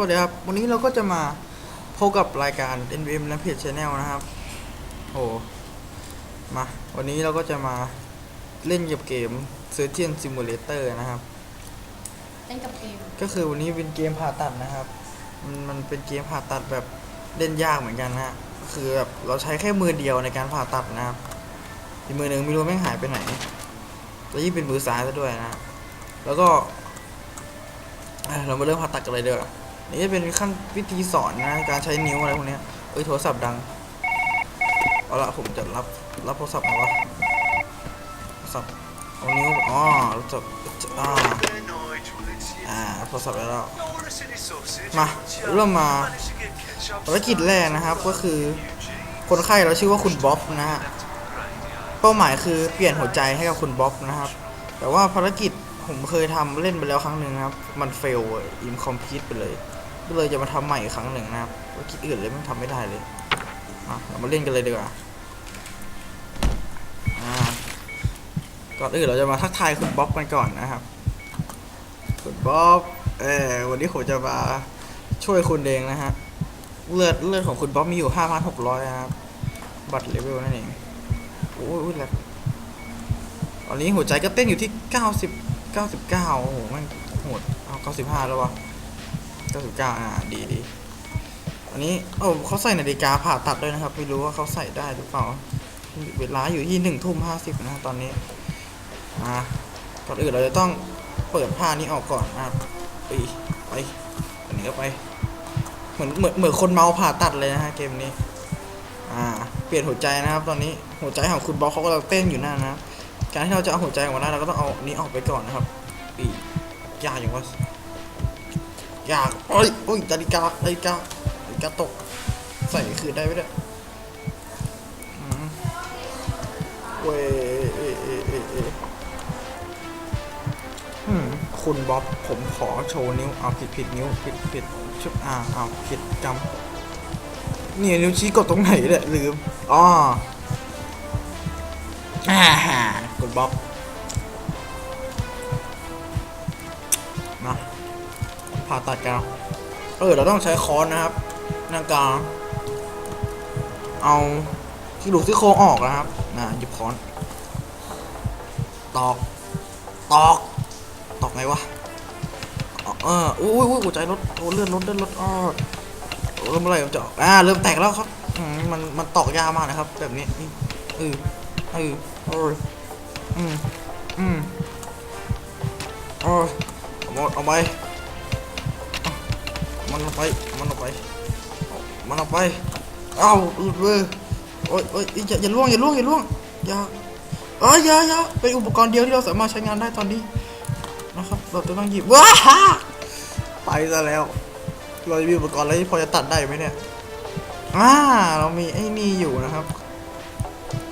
ฮัลโหลสวัสดีครับ วันนี้เราก็จะมาพบกับรายการ NVM และเพจ Channel นะครับ โอ้มา วันนี้เราก็จะมาเล่นกับเกม Surgeon Simulator นะครับ เล่นกับเกม ก็คือวันนี้เป็นเกมผ่าตัดนะครับ มันมันเป็นเกมผ่าตัดแบบเล่นยากเหมือนกันนะฮะก็คือแบบเราใช้แค่มือเดียวในการผ่าตัดนะครับ อีกมือหนึ่งไม่รู้แม่งหายไปไหน แล้วยิ่งเป็นมือซ้ายซะด้วยนะ แล้วก็อะเรามาเริ่มผ่าตัดกันเลยเด้อ นี่จะเป็นขั้นวิธีสอนนะการใช้นิ้วอะไรพวกนี้เอ้ยโทรศัพท์ดังเอาละผมจะรับรับโทรศัพท์น่อยวะโทรศัพท์เอานิ้วอ๋อโทรศัพท์อ่าอ่าโทรศัพท์แล้วมาเริ่มมาภารกิจแรกนะครับก็คือ คนไข้เราชื่อว่าคุณบ๊อบนะฮะเป้าหมายคือเปลี่ยนหัวใจให้กับคุณบ๊อบนะครับ แต่ว่าภารกิจผมเคยทำเล่นไปแล้วครั้งหนึ่งครับ มันเฟลอินคอมพลีทไปเลย ก็เลยจะมาทำใหม่อีกครั้งหนึ่งนะครับภารกิจอื่นเลยมันทำไม่ได้เลยอะเรามาเล่นกันเลยดีกว่าก่อนอื่นเราจะมาทักทายคุณบ๊อบกันก่อนนะครับ คุณบ๊อบเออวันนี้ผมจะมาช่วยคุณเองนะฮะเลือดเลือดของคุณบ๊อบมีอยู่5,600นหกร้อยนะครับ บัตรเลเวลนั่นเองโอ้ยอุ้ยแหลกตอนนี้หัวใจก็เต้นอยู่ที่90 99โอ้โหมันโหดเอา95แล้ววะ 99อ่าดีดีอันนี้โอ้เขาใส่นาฬิกาผ่าตัดด้วยนะครับ ไม่รู้ว่าเขาใส่ได้หรือเปล่า เวลาอยู่ที่1ทุ่ม50นะครับตอนนี้ อ่าก่อนอื่นเราจะต้องเปิดผ้านี้ออกก่อนนะครับไปไปอันนี้ก็ไป เหมือนเหมือนเหมือนคนเมาผ่าตัดเลยนะฮะเกมนี้ อ่า เปลี่ยนหัวใจนะครับ ตอนนี้หัวใจของคุณบล็อกเขากำลังเต้นอยู่หนั่นะการที่เราจะเอาหัวใจออกมาได้เราก็ต้องเอานี้ออกไปก่อนนะครับอียากอย่างวะ ยากโอ้ยโอ้ยนาฬิกานาฬิกานาฬิกาตก ใส่คืนได้ไหมเนี่ยเว้ยเอเอเอเอยอืมคุณบ๊อบผมขอโชว์นิ้วเอาผิดผิดนิ้วผิดผิดชุดอ่าเอาผิดจำเนี่ยนิ้วชี้กดตรงไหนเนี่ยลืมอ๋ออ่าฮะคุณบ๊อบ ผ่าตัดกันเอาเอเราต้องใช้ค้อนนะครับในการเอาที่ดูกซี่โครงออกนะครับนะหยิบค้อน ตอก ตอก ตอกไงวะเอออุ้ยอุ้ยหัวใจลดโอ้เลื่อนลดเลื่อนลดอ้อเริ่มอะไรมันจะอ่าเริ่มแตกแล้วครับมันมันตอกยากมากนะครับ แบบนี้นี่เออเออโอ้ยอืมอืมโอ้เอาหมดเอาไป มันออกไปมันออกไปมันออกไปเอ้าหลุดเลยโอ้ยโอ้ยอย่าอย่าล่วงอย่าล่วงอย่าล่วงอย่าเอ้ยอย่าอย่าเป็นอุปกรณ์เดียวที่เราสามารถใช้งานได้ตอนนี้นะครับเราจะต้องหยิบว้าไปซะแล้ว เราจะมีอุปกรณ์อะไรที่พอจะตัดได้ไหมเนี่ยอ่าเรามีไอ้นี่อยู่นะครับ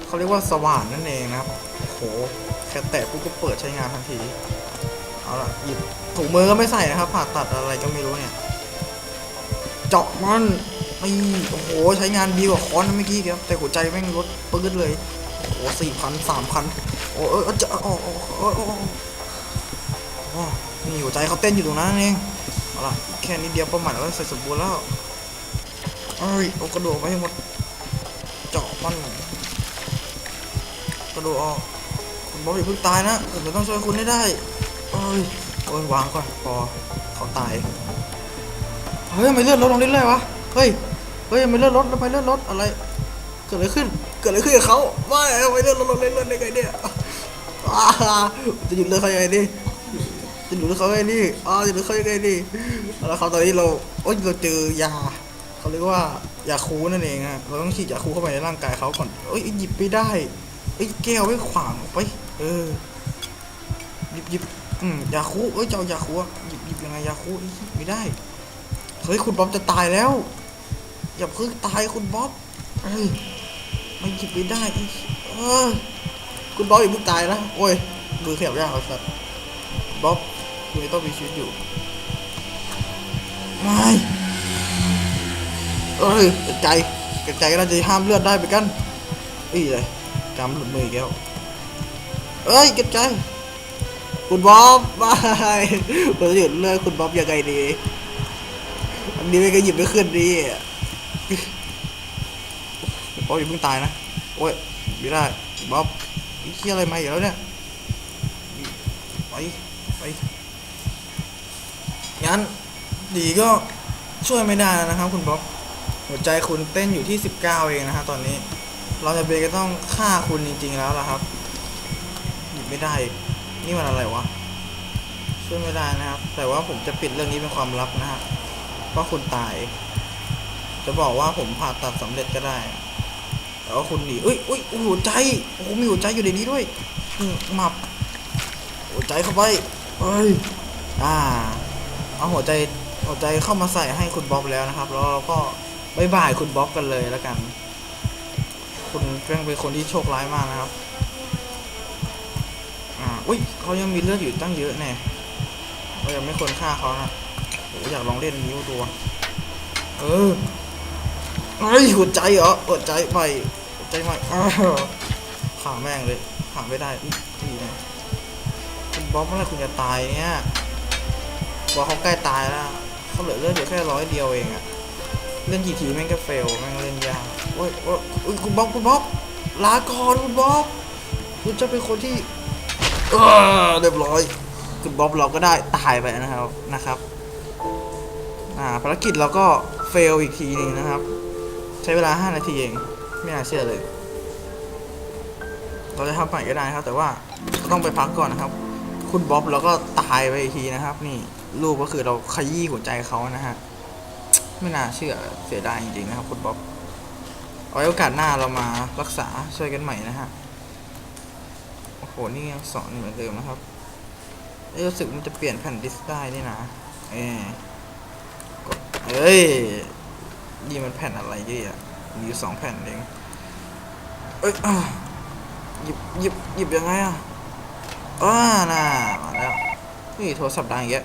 เขาเรียกว่าสว่านนั่นเองนะครับโหแค่แตะปุ๊บก็เปิดใช้งานทันทีเอาละหยิบถุงมือก็ไม่ใส่นะครับผ่าตัดอะไรก็ไม่รู้เนี่ย เจาะมันนี่โอ้โห ใช้งานดีกว่าค้อนเมื่อกี้ครับ แต่หัวใจแม่งลดปื้ดเลย โอ้โหสี่พันสามพันโอ้เออจะโอ้โอ้โอ้โอ้นี่หัวใจเขาเต้นอยู่ตรงนั้นเองเอาล่ะแค่นี้เดียวป้าหมายเราก็เสร็จสมบูรณ์แล้วเอ้ยเอากระโดูกไปให้หมด เจาะมันกระโดูกออกคุณบอบอย่าเพิ่งตายนะผมจะต้องช่วยคุณให้ได้เอ้ยโอ้ยวางก่อนพอเขาตาย เฮ้ยทำไมเลือดลดลงเรื่อยๆวะ เฮ้ย เฮ้ยทำไมเลือดลดทำไมเลือดลดอะไร เกิดอะไรขึ้น เกิดอะไรขึ้นกับเขาไม่ทำไมเลือดลดลงเรื่อยๆได้ไงเนี่ยจะหยุดเลือดเขายังไงดิจะหลุดเลือดเขาไงนี่อ๋อจะหลุดเขายังไงนี่แล้วเขาตอนนี้เราโอ้ยเราเจอยาเขาเรียกว่ายาคูนั่นเองอะเราต้องฉีดยาคูเข้าไปในร่างกายเขาก่อนเอ้ยหยิบไม่ได้เอ้ยแก้วไม่ขวางออกไป เออ หยิบหยิบอืมยาคูเอ้ยเจะเอายาคูหยิบหยิบยังไงยาคูไม่ได้ เฮ้ยคุณบ๊อบจะตายแล้ว อย่าเพิ่งตายคุณบ๊อบเอ้ยไม่หยิบไม่ได้อีกเออคุณบ๊อบอย่าเพิ่งตายนะโอ้ยมือขยบยากเอาสัตว์บ๊อบคุณต้องมีชีวิตอยู่ไม่เอ้ยกระใจกระใจก็น่าจะห้ามเลือดได้ไปกันอีเลยกำหลุดมืออีกแล้วเอ้ยกระใจ คุณบ๊อบไม่ผมจะหยุดเลือดคุณบ๊อบยังไงดี นี่ไม่ก็หยิบไม่ขึ้นดิโอ้ยอย่าเพิ่งตายนะ โอ้ยไม่ได้บ๊อบไอ้เคียอะไรมาอีกแล้วเนี่ย ไป ไป งั้น ดีก็ช่วยไม่ได้นะครับคุณบ๊อบ หัวใจคุณเต้นอยู่ที่ 19 เองนะฮะตอนนี้ เราจะเบก็ต้องฆ่าคุณจริง ๆ แล้วล่ะครับ หยิบไม่ได้ นี่มันอะไรวะ ช่วยไม่ได้นะครับ แต่ว่าผมจะปิดเรื่องนี้เป็นความลับนะฮะ ว่าคุณตาย จะบอกว่าผมผ่าตัดสำเร็จก็ได้แต่ว่าคุณหนีเอ้ยเอ้ยหัวใจโอ้โหมีหัวใจอยู่ในนี้ด้วยอืมหมับ หัวใจเข้าไปเอ้ยอ่า เอาหัวใจหัวใจเข้ามาใส่ให้คุณบ๊อบแล้วนะครับ แล้วเราก็บายบายคุณบ๊อบกันเลยแล้วกัน คุณแป้งเป็นคนที่โชคร้ายมากนะครับอ่าอุ้ยเขายังมีเลือดอยู่ตั้งเยอะแน่เรายังไม่ควรฆ่าเขานะ โอยากลองเล่นนิ้วตัว เออเฮ้หัวใจเหรอหัวใจใหม่หัวใจใหม่ขาแม่งเลยขาไม่ได้อุ๊ยนี่นะคุณบ๊อบเมื่อไรคุณจะตายเนี่ยบอกเขาใกล้ตายแล้วเขาเหลือเลือดอยู่แค่ร้อยเดียวเองอะเล่นกี่ทีแม่งก็เฟลแม่งเล่นยากโอ้ยโอ้ยคุณบ๊อบคุณบ๊อบลาก่อนคุณบ๊อบคุณจะเป็นคนที่เออเรียบร้อย คุณบ๊อบเราก็ได้ตายไปนะครับนะครับ อ่าภารกิจเราก็เฟลอีกทีนึงนะครับ ใช้เวลา 5 นาทีเอง ไม่น่าเชื่อเลย เราจะทำใหม่ก็ได้ครับ แต่ว่าก็ต้องไปพักก่อนนะครับ คุณบ๊อบเราก็ตายไปอีกทีนะครับ นี่รูปก็คือเราขยี้หัวใจเขานะฮะไม่น่าเชื่อเสียดายจริงๆนะครับ คุณบ๊อบเอาไว้โอกาสหน้าเรามารักษาช่วยกันใหม่นะฮะโอ้โหนี่ยังสอนเหมือนเดิมนะครับรู้สึกมันจะเปลี่ยนแผ่นดิสก์ได้นี่นะเอ้ยกด เอ้ยนี่มันแผ่นอะไรเยอะมีอยู่สองแผ่นเองเอ้ยหยิบหยิบหยิบยังไงอะอ้าน่ามาแล้วนี่โทรศัพท์ดังอย่าง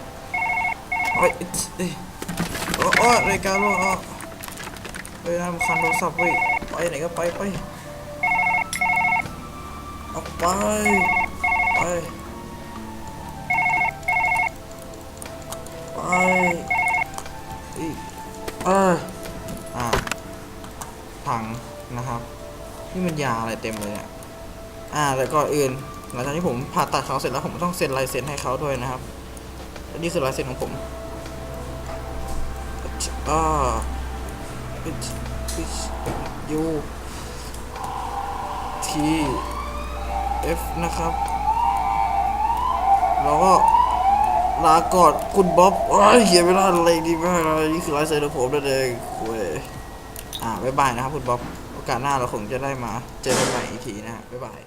เฮ้ยอ้ยอิ๊ดเอ้ยโอ้โอ้รายการโลกอะเฮ้ยน่ารำคันโทรศัพท์เว้ยไปไหนก็ไปไปออกไปไปไป อีกเอออ่าพังนะครับนี่มันยาอะไรเต็มเลยเนี่ยอ่าแล้วก็อื่นหลังจากที่ผมผ่าตัดเขาเสร็จแล้วผมต้องเซ็นลายเซ็นให้เขาด้วยนะครับและนี่คือลายเซ็นของผมอ่า H H U T F นะครับ แล้วก็ ลาก่อนคุณบ๊อบโอ้ยเขียนไม่ได้อะไรดีมากเลยนี่คือลายเซ็นของผมนั่นเองคุยอ่าบ๊ายบายนะครับคุณบ๊อบ โอกาสหน้าเราคงจะได้มา เจอกันใหม่อีกทีนะบ๊ายบาย